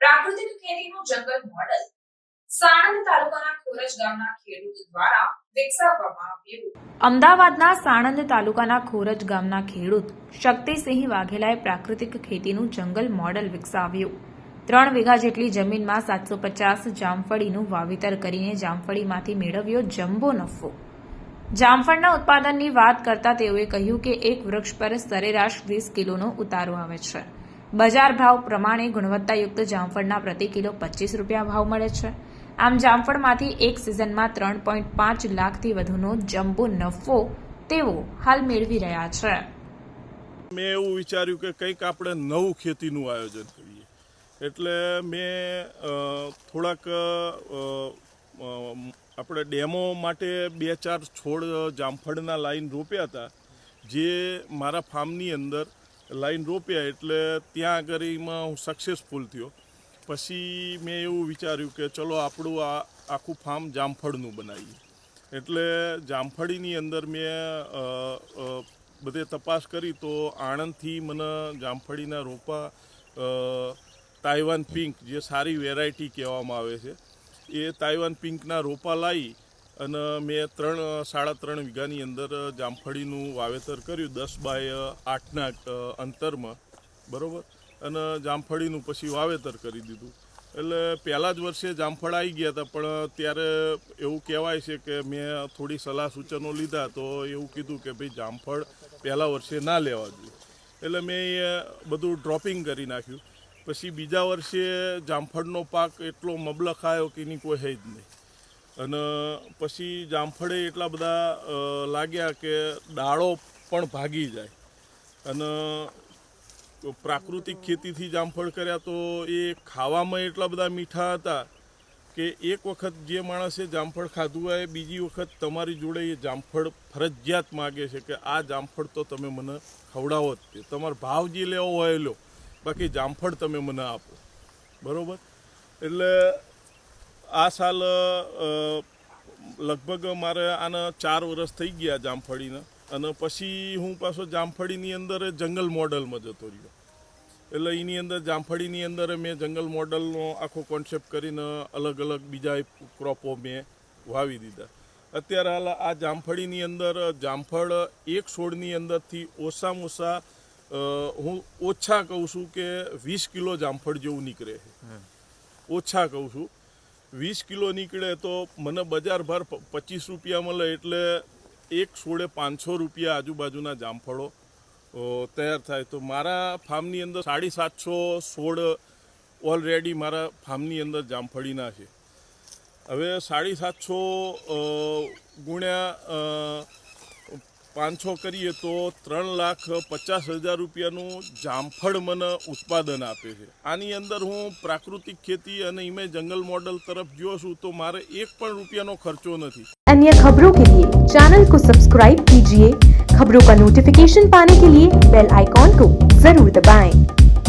પ્રાકૃતિક ખેતીનું જંગલ મોડલ સાણંદ તાલુકાના ખોરજ ગામના ખેડૂત દ્વારા અમદાવાદના સાણંદ તાલુકાના ખોરજ ગામના ખેડૂત શક્તિસિંહ વાઘેલાએ પ્રાકૃતિક ખેતીનું જંગલ મોડલ વિકસાવ્યું. ત્રણ વીઘા જેટલી જમીનમાં સાતસો પચાસ જામફળીનું વાવેતર કરીને જામફળીમાંથી મેળવ્યો જમ્બો નફો. જામફળના ઉત્પાદનની વાત કરતા તેઓએ કહ્યું કે એક વૃક્ષ પર સરેરાશ વીસ કિલોનો ઉતારો આવે છે. બજાર ભાવ પ્રમાણે ગુણવત્તાયુક્ત જામફળના પ્રતિ કિલો પચીસ રૂપિયા ભાવ મળે છે. આમ જામફળમાંથી એક સિઝનમાં ત્રણ પોઈન્ટ પાંચ લાખથી વધુનો જમ્બો નફો તેઓ હાલ મેળવી રહ્યા છે. મેં એવું વિચાર્યું કે કંઈક આપણે નવું ખેતીનું આયોજન કરીએ. એટલે મેં થોડાક આપણે ડેમો માટે બે ચાર છોડ જામફળના લાઈન રોપ્યા હતા. જે મારા ફાર્મની અંદર લાઈન રોપ્યા એટલે ત્યાં આગળમાં હું સક્સેસફુલ થયો. પછી મેં એવું વિચાર્યું કે ચલો આપણું આ આખું ફાર્મ જામફળનું બનાવીએ. એટલે જામફળીની અંદર મેં બધે તપાસ કરી તો આણંદથી મને જામફળીના રોપા તાઇવાન પિંક જે સારી વેરાયટી કહેવામાં આવે છે, એ તાઇવાન પિંકના રોપા લાવી અને મેં ત્રણ, સાડા ત્રણ વીઘાની અંદર જામફળીનું વાવેતર કર્યું, દસ બાય આઠના અંતરમાં. બરાબર? અને જામફળીનું પછી વાવેતર કરી દીધું. એટલે પહેલાં જ વર્ષે જામફળ આવી ગયા હતા, પણ ત્યારે એવું કહેવાય છે કે મેં થોડી સલાહ સૂચનો લીધા, તો એવું કીધું કે ભાઈ જામફળ પહેલાં વર્ષે ના લેવા જોઈએ. એટલે મેં બધું ડ્રોપિંગ કરી નાખ્યું. પછી બીજા વર્ષે જામફળનો પાક એટલો મબલખ આવ્યો કે એની કોઈ હે જ નહીં. અને પછી જામફળે એટલા બધા લાગ્યા કે ડાળો પણ ભાગી જાય. અને પ્રાકૃતિક ખેતીથી જામફળ કર્યા તો એ ખાવામાં એટલા બધા મીઠા હતા કે એક વખત જે માણસે જામફળ ખાધું હોય, બીજી વખત તમારી જોડે એ જામફળ ફરજિયાત માગે છે કે આ જામફળ તો તમે મને ખવડાવો જ તે. તમારો ભાવ જે લેવો હોય લો. બાકી જામફળ તમે મને આપો. બરાબર? એટલે આ સાલ લગભગ મારે આના ચાર વર્ષ થઈ ગયા જામફળીના. અને પછી હું પાછો જામફળીની અંદર જંગલ મોડલમાં જતો રહ્યો. એટલે એની અંદર જામફળીની અંદર મેં જંગલ મોડલનો આખો કોન્સેપ્ટ કરીને અલગ અલગ બીજા ક્રોપો મેં વાવી દીધા. અત્યારે હાલ આ જામફળીની અંદર જામફળ એક છોડની અંદરથી ઓછામાં ઓછા હું ઓછા કહું છું કે વીસ કિલો જામફળ જેવું નીકળે છે. ઓછા કહું છું. વીસ કિલો નીકળે તો મને બજાર ભાર પચીસ રૂપિયા મળે એટલે એક છોડે પાંચસો રૂપિયા આજુબાજુના જામફળો તૈયાર થાય. તો મારા ફાર્મની અંદર સાડી સાતસો, સોળ ઓલરેડી મારા ફાર્મની અંદર જામફળીના છે. હવે સાડી સાતસો ગુણ્યા પાંચસો કરીએ તો ત્રણ લાખ પચાસ હજાર રૂપિયાનું જામફળ મને ઉત્પાદન આપે છે આની અંદર હું પ્રાકૃતિક ખેતી અને ઇમે જંગલ મોડલ તરફ જોઉં છું તો મારે એક પણ રૂપિયાનો ખર્ચો નથી अन्य खबरों के लिए चैनल को सब्सक्राइब कीजिए खबरों का नोटिफिकेशन पाने के लिए बेल आइकॉन को जरूर दबाएं।